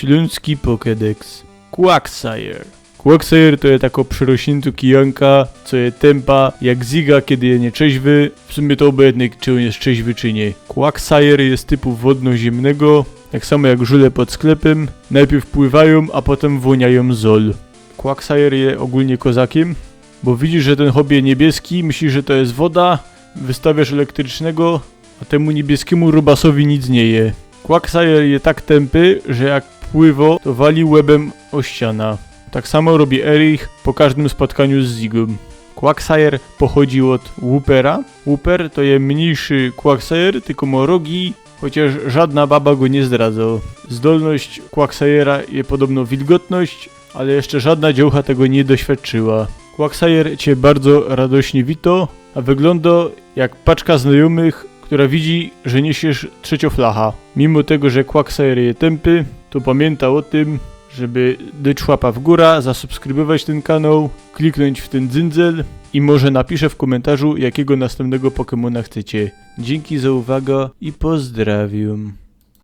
Śląski Pokédex. Quagsire. Quagsire to jest tako przyrośniętu kijanka, co je tempa jak ziga, kiedy je nieczeźwy. W sumie to obojętnie, czy on jest trzeźwy, czy nie. Quagsire jest typu wodno-ziemnego, tak samo jak żule pod sklepem. Najpierw pływają, a potem woniają zol. Quagsire je ogólnie kozakiem, bo widzisz, że ten hobie niebieski, myślisz, że to jest woda, wystawiasz elektrycznego, a temu niebieskiemu rubasowi nic nie je. Quagsire je tak tępy, że jak pływo, to wali łebem o ściana. Tak samo robi Erich po każdym spotkaniu z Zigą. Quagsire pochodzi od Woopera. Wooper to jest mniejszy Quagsire, tylko ma rogi, chociaż żadna baba go nie zdradza. Zdolność Quagsire'a jest podobno wilgotność, ale jeszcze żadna dziołcha tego nie doświadczyła. Quagsire cię bardzo radośnie wito, a wygląda jak paczka znajomych, która widzi, że niesiesz trzecioflacha. Mimo tego, że Quagsire je tępy, to pamięta o tym, żeby dać łapa w górę, zasubskrybować ten kanał, kliknąć w ten dzyndzel i może napiszę w komentarzu, jakiego następnego Pokemona chcecie. Dzięki za uwagę i pozdrawiam.